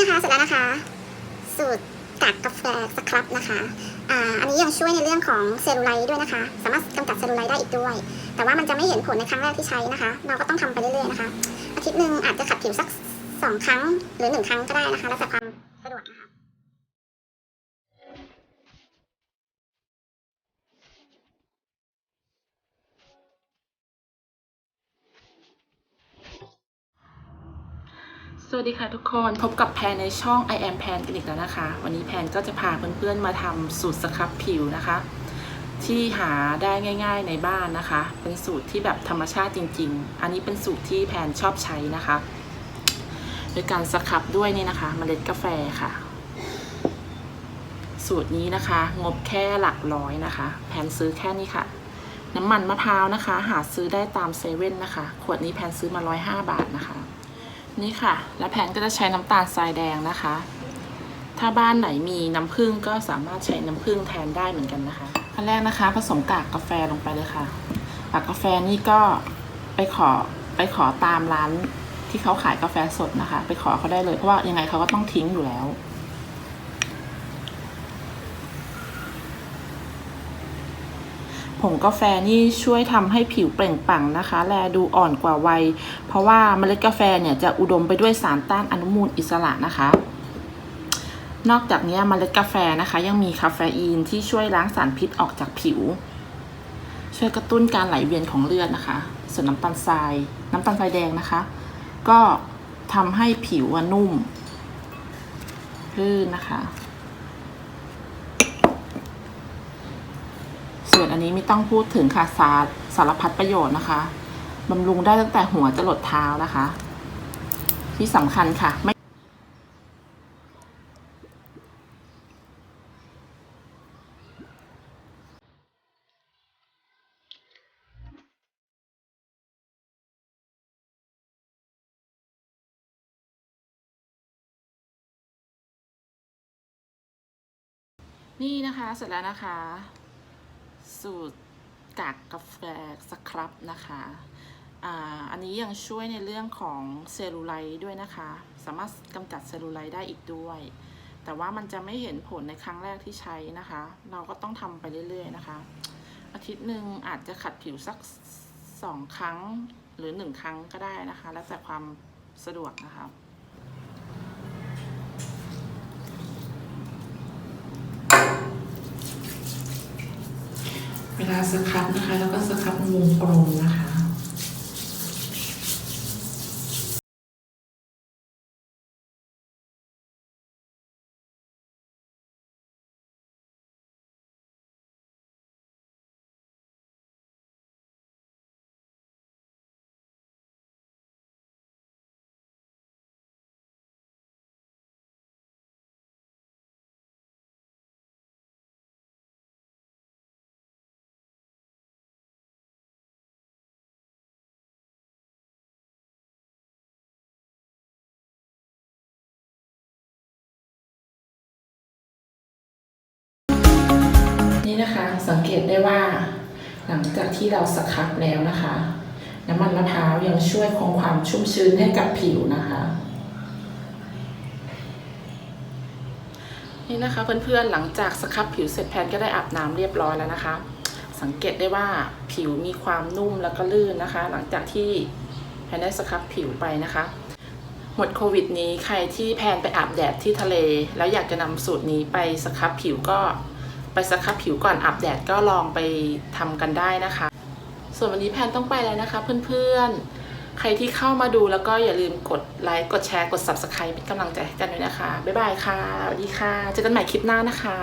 นะคะเสร็จแล้วนะคะ สูตรกากกาแฟสครับนะคะอ่าอันนี้ยังช่วยในเรื่องของเซลลูไลท์ด้วยนะคะ สามารถกำจัดเซลลูไลท์ได้อีกด้วย แต่ว่ามันจะไม่เห็นผลในครั้งแรกที่ใช้นะคะ เราก็ต้องทำไปเรื่อยๆนะคะ อาทิตย์หนึ่งอาจจะขัดผิวสักสองครั้งหรือหนึ่งครั้งก็ได้นะคะ แล้วแต่ความ สวัสดีค่ะทุกคนพบกับแพนในช่อง I am Pan กันอีกแล้วนะคะ วันนี้แพนก็จะพาเพื่อนๆมาทำสูตรสครับผิวนะคะ ที่หาได้ง่าย ๆในบ้านนะคะ เป็นสูตรที่แบบธรรมชาติจริง ๆ อันนี้เป็นสูตรที่แพนชอบใช้นะคะ โดยการสครับด้วยนี่นะคะเมล็ดกาแฟค่ะ สูตรนี้นะคะ งบแค่หลักร้อยนะคะ แพนซื้อแค่นี้ค่ะ น้ำมันมะพร้าวนะคะ หาซื้อได้ตามเซเว่นนะคะ ขวดนี้แพนซื้อมา105บาทนะคะ นี่ค่ะ และแพนก็จะใช้น้ำตาลทรายแดงนะคะ ถ้าบ้านไหนมีน้ำผึ้งก็สามารถใช้น้ำผึ้งแทนได้เหมือนกันนะคะขั้นแรกนะคะ ผสมกากกาแฟลงไปเลยค่ะกากกาแฟนี่ก็ไปขอไปขอตามร้านที่เขาขายกาแฟสดนะคะ ไปขอเขาได้เลยเพราะว่ายังไงเขาก็ต้องทิ้งอยู่แล้ว ผงกาแฟนี่ช่วยทำให้ผิวเปล่งปลั่งนะคะ แลดูอ่อนกว่าวัย เพราะว่าเมล็ดกาแฟเนี่ยจะอุดมไปด้วยสารต้านอนุมูลอิสระนะคะนอกจากนี้เมล็ดกาแฟนะคะ ยังมีคาเฟอีนที่ช่วยล้างสารพิษออกจากผิว ช่วยกระตุ้นการไหลเวียนของเลือดนะคะ ส่วนน้ำตาลทราย น้ำตาลทรายแดงนะคะ ก็ทำให้ผิวนุ่ม ลื่นนะคะ ส่วนอันนี้ไม่ต้องพูดถึงค่ะสารสารพัดประโยชน์นะคะบำรุงได้ตั้งแต่หัวจะลดเท้านะคะ ที่สำคัญค่ะไม่นี่นะคะ เสร็จแล้วนะคะ สูตรกากกาแฟสครับนะคะอ่าอันนี้ยังช่วยในเรื่องของเซลลูไลท์ด้วยนะคะ สามารถกำจัดเซลลูไลท์ได้อีกด้วย แต่ว่ามันจะไม่เห็นผลในครั้งแรกที่ใช้นะคะ เราก็ต้องทำไปเรื่อย ๆ นะคะ อาทิตย์หนึ่งอาจจะขัดผิวสักสองครั้งหรือหนึ่งครั้งก็ได้นะคะ แล้วแต่ความสะดวกนะคะ เวลาสครับนะคะ แล้วก็สครับวงกลมนะคะ นี่นะคะสังเกตได้ว่า หลังจากที่เราสครับแล้วนะคะ น้ำมันมะพร้าวยังช่วยคงความชุ่มชื้นให้กับผิวนะคะ นี่นะคะเพื่อนๆหลังจากสครับผิวเสร็จแพนก็ได้อาบน้ำเรียบร้อยแล้วนะคะ สังเกตได้ว่าผิวมีความนุ่มแล้วก็ลื่นนะคะ หลังจากที่แพนได้สครับผิวไปนะคะหมดโควิดนี้ใครที่แพนไปอาบแดดที่ทะเล แล้วอยากจะนำสูตรนี้ไปสครับผิวก็ ไปสครับผิวก่อนอาบแดดก็ลองไปทำกันได้นะคะ ส่วนวันนี้แพนต้องไปแล้วนะคะเพื่อนๆ ใครที่เข้ามาดูแล้วก็อย่าลืมกดไลค์กดแชร์กด subscribe เป็นกำลังใจให้กันด้วยนะคะ บ๊ายบายค่ะสวัสดีค่ะ เจอกันใหม่คลิปหน้านะคะ